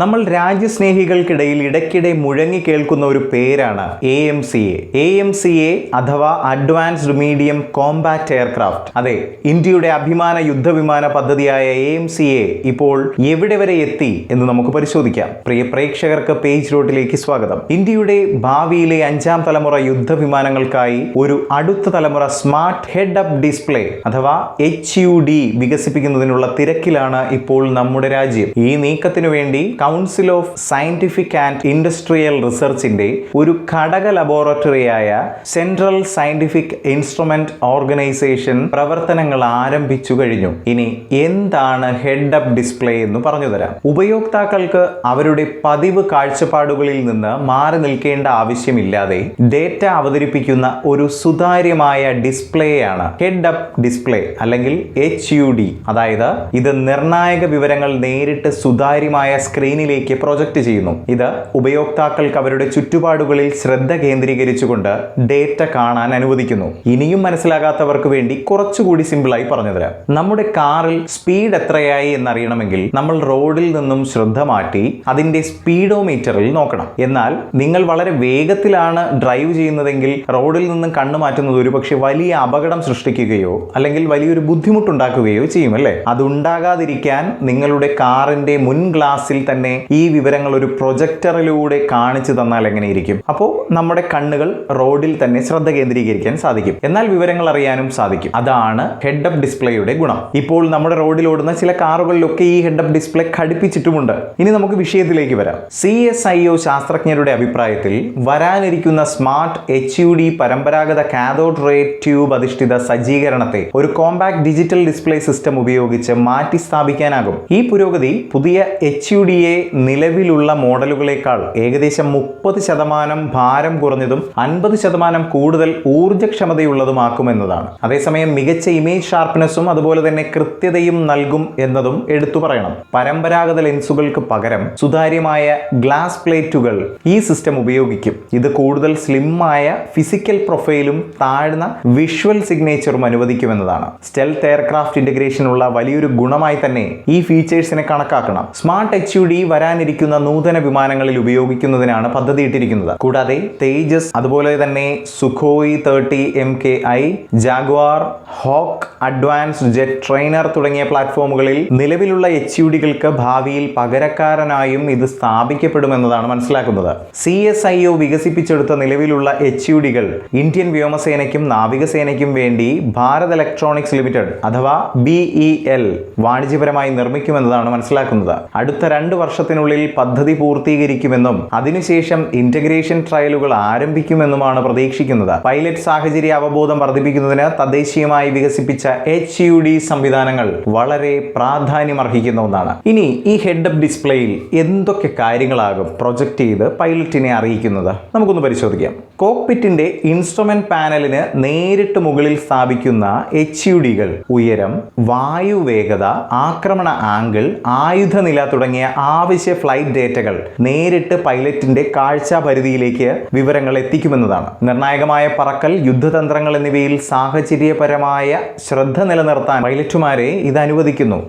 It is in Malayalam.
നമ്മൾ രാജ്യസ്നേഹികൾക്കിടയിൽ ഇടയ്ക്കിടെ മുഴങ്ങി കേൾക്കുന്ന ഒരു പേരാണ് A M C A A M C A അഥവാ അഡ്വാൻസ്ഡ് മീഡിയം കോമ്പാക്ട് എയർക്രാഫ്റ്റ് അതെ ഇന്ത്യയുടെ അഭിമാന യുദ്ധവിമാന പദ്ധതിയായ എ എം സി എ ഇപ്പോൾ എവിടെ വരെ എത്തി എന്ന് നമുക്ക് പരിശോധിക്കാം. പ്രിയ പ്രേക്ഷകർക്ക് പേജ് റോട്ടിലേക്ക് സ്വാഗതം. ഇന്ത്യയുടെ ഭാവിയിലെ അഞ്ചാം തലമുറ യുദ്ധവിമാനങ്ങൾക്കായി ഒരു അടുത്ത തലമുറ സ്മാർട്ട് ഹെഡ് അപ്പ് ഡിസ്പ്ലേ അഥവാ എച്ച് യു ഡി വികസിപ്പിക്കുന്നതിനുള്ള തിരക്കിലാണ് ഇപ്പോൾ നമ്മുടെ രാജ്യം. ഈ നീക്കത്തിനു വേണ്ടി council of scientific and industrial റിസർച്ചിന്റെ ഒരു ഘടക ലബോറട്ടറിയായ സെൻട്രൽ സയന്റിഫിക് ഇൻസ്ട്രുമെന്റ് ഓർഗനൈസേഷൻ പ്രവർത്തനങ്ങൾ ആരംഭിച്ചു കഴിഞ്ഞു. ഇനി എന്താണ് ഹെഡ് അപ്പ് ഡിസ്പ്ലേ എന്ന് പറഞ്ഞു തരാം. ഉപയോക്താക്കൾക്ക് അവരുടെ പതിവ് കാഴ്ചപ്പാടുകളിൽ നിന്ന് മാറി നിൽക്കേണ്ട ആവശ്യമില്ലാതെ ഡേറ്റ അവതരിപ്പിക്കുന്ന ഒരു സുതാര്യമായ ഡിസ്പ്ലേയാണ് ഹെഡ് അപ്പ് ഡിസ്പ്ലേ അല്ലെങ്കിൽ എച്ച് യു ഡി അതായത് ഇത് നിർണായക വിവരങ്ങൾ നേരിട്ട് സുതാര്യമായ സ്ക്രീനിലേക്ക് പ്രൊജക്റ്റ് ചെയ്യുന്നു. ഇത് ഉപയോക്താക്കൾക്ക് അവരുടെ ചുറ്റുപാടുകളിൽ ശ്രദ്ധ കേന്ദ്രീകരിച്ചുകൊണ്ട് ഡേറ്റ കാണാൻ അനുവദിക്കുന്നു. ഇനിയും മനസ്സിലാകാത്തവർക്ക് വേണ്ടി കുറച്ചുകൂടി സിമ്പിളായി പറഞ്ഞുതരാം. നമ്മുടെ കാറിൽ സ്പീഡ് എത്രയായി എന്നറിയണമെങ്കിൽ നമ്മൾ റോഡിൽ നിന്നും ശ്രദ്ധ മാറ്റി അതിന്റെ സ്പീഡോമീറ്ററിൽ നോക്കണം. എന്നാൽ നിങ്ങൾ വളരെ വേഗത്തിലാണ് ഡ്രൈവ് ചെയ്യുന്നതെങ്കിൽ റോഡിൽ നിന്നും കണ്ണു മാറ്റുന്നത് ഒരുപക്ഷെ വലിയ അപകടം സൃഷ്ടിക്കുകയോ അല്ലെങ്കിൽ വലിയൊരു ബുദ്ധിമുട്ടുണ്ടാക്കുകയോ ചെയ്യും അല്ലേ? അതുണ്ടാകാതിരിക്കാൻ നിങ്ങളുടെ കാറിന്റെ മുൻ ഗ്ലാസിൽ തന്നെ ഈ വിവരങ്ങൾ ഒരു പ്രൊജക്ടറിലൂടെ കാണിച്ചു തന്നാൽ എങ്ങനെയിരിക്കും? അപ്പോൾ നമ്മുടെ കണ്ണുകൾ റോഡിൽ തന്നെ ശ്രദ്ധ കേന്ദ്രീകരിക്കാൻ സാധിക്കും. എന്നാൽ വിവരങ്ങൾ അറിയാനും സാധിക്കും. അതാണ് ഹെഡ് അപ്പ് ഡിസ്പ്ലേയുടെ ഗുണം. ഇപ്പോൾ നമ്മുടെ റോഡിൽ ഓടുന്ന ചില കാറുകളിലൊക്കെ ഈ ഹെഡ് അപ്പ് ഡിസ്പ്ലേ ഘടിപ്പിച്ചിട്ടുമുണ്ട്. ഇനി നമുക്ക് വിഷയത്തിലേക്ക് വരാം. സി എസ് ഐ ഒ ശാസ്ത്രജ്ഞരുടെ അഭിപ്രായത്തിൽ വരാനിരിക്കുന്ന സ്മാർട്ട് എച്ച് യു ഡി പരമ്പരാഗത കാഥോഡ് റേ ട്യൂബ് അധിഷ്ഠിത സജ്ജീകരണത്തെ ഒരു കോമ്പാക്ട് ഡിജിറ്റൽ ഡിസ്പ്ലേ സിസ്റ്റം ഉപയോഗിച്ച് മാറ്റി സ്ഥാപിക്കാനാകും ഈ പുരോഗതി പുതിയ എച്ച് യു ഡിയെ നിലവിലുള്ള മോഡലുകളേക്കാൾ ഏകദേശം മുപ്പത് ശതമാനം ഭാരം കുറഞ്ഞതും അൻപത് ശതമാനം കൂടുതൽ ഊർജക്ഷമതയുള്ളതുമാക്കുമെന്നതാണ് അതേസമയം മികച്ച ഇമേജ് ഷാർപ്പ്നെസ്സും അതുപോലെ തന്നെ കൃത്യതയും നൽകും എന്നതും എടുത്തു പറയണം. പരമ്പരാഗത ലെൻസുകൾക്ക് പകരം സുതാര്യമായ ഗ്ലാസ് പ്ലേറ്റുകൾ ഈ സിസ്റ്റം ഉപയോഗിക്കും. ഇത് കൂടുതൽ സ്ലിമ്മായ ഫിസിക്കൽ പ്രൊഫൈലും താഴ്ന്ന വിഷ്വൽ സിഗ്നേച്ചറും അനുവദിക്കുമെന്നതാണ്. സ്റ്റെൽത്ത് എയർക്രാഫ്റ്റ് ഇന്റഗ്രേഷനുള്ള വലിയൊരു ഗുണമായി തന്നെ ഈ ഫീച്ചേഴ്സിനെ കണക്കാക്കണം. സ്മാർട്ട് എച്ച് യു ഡി വരാനിരിക്കുന്ന നൂതന വിമാനങ്ങളിൽ ഉപയോഗിക്കുന്നതിനാണ് പദ്ധതിയിട്ടിരിക്കുന്നത്. കൂടാതെ തേജസ് അതുപോലെ തന്നെ Sukhoi thirty M K I Jaguar Hawk advanced jet trainer തുടങ്ങിയ പ്ലാറ്റ്ഫോമുകളിൽ നിലവിലുള്ള എച്ച് യു ഡികൾക്ക് ഭാവിയിൽ പകരക്കാരനായും ഇത് സ്ഥാപിക്കപ്പെടുമെന്നതാണ് മനസ്സിലാക്കുന്നത്. സി എസ് ഐ ഒ വികസിപ്പിച്ചെടുത്ത നിലവിലുള്ള എച്ച് യു ഡികൾ ഇന്ത്യൻ വ്യോമസേനയ്ക്കും നാവികസേനയ്ക്കും വേണ്ടി ഭാരത് ഇലക്ട്രോണിക്സ് ലിമിറ്റഡ് അഥവാ ബിഇ എൽ വാണിജ്യപരമായി നിർമ്മിക്കുമെന്നതാണ് മനസ്സിലാക്കുന്നത്. അടുത്ത രണ്ട് വർഷത്തിനുള്ളിൽ പദ്ധതി പൂർത്തീകരിക്കുമെന്നും അതിനുശേഷം ഇന്റഗ്രേഷൻ ട്രയലുകൾ ആരംഭിക്കുമെന്നുമാണ് പ്രതീക്ഷിക്കുന്നത്. പൈലറ്റ് സാഹചര്യ അവബോധം വർദ്ധിപ്പിക്കുന്നതിന് തദ്ദേശീയമായി വികസിപ്പിച്ച എച്ച് യു ഡി സംവിധാനങ്ങൾ വളരെ പ്രാധാന്യമർഹിക്കുന്ന ഒന്നാണ്. ഇനി ഈ ഹെഡ് അപ്പ് ഡിസ്പ്ലേയിൽ എന്തൊക്കെ കാര്യങ്ങളാകും പ്രൊജക്റ്റ് ചെയ്ത് പൈലറ്റിനെ അറിയിക്കുന്നത്? നമുക്കൊന്ന് പരിശോധിക്കാം. കോക്പിറ്റിന്റെ ഇൻസ്ട്രുമെന്റ് പാനലിന് നേരിട്ട് മുകളിൽ സ്ഥാപിക്കുന്ന എച്ച് യു ഡികൾ ഉയരം വായുവേഗത ആക്രമണ ആംഗിൾ ആയുധനില തുടങ്ങിയ ആവശ്യ ഫ്ലൈറ്റ് ഡേറ്റകൾ നേരിട്ട് പൈലറ്റിന്റെ കാഴ്ചാ പരിധിയിലേക്ക് വിവരങ്ങൾ എത്തിക്കുമെന്നതാണ്. നിർണായകമായ പറക്കൽ യുദ്ധതന്ത്രങ്ങൾ എന്നിവയിൽ സാഹചര്യപരമായ ശ്രദ്ധ നിലനിർത്താൻ പൈലറ്റുമാരെ ഇത് അനുവദിക്കുന്നു.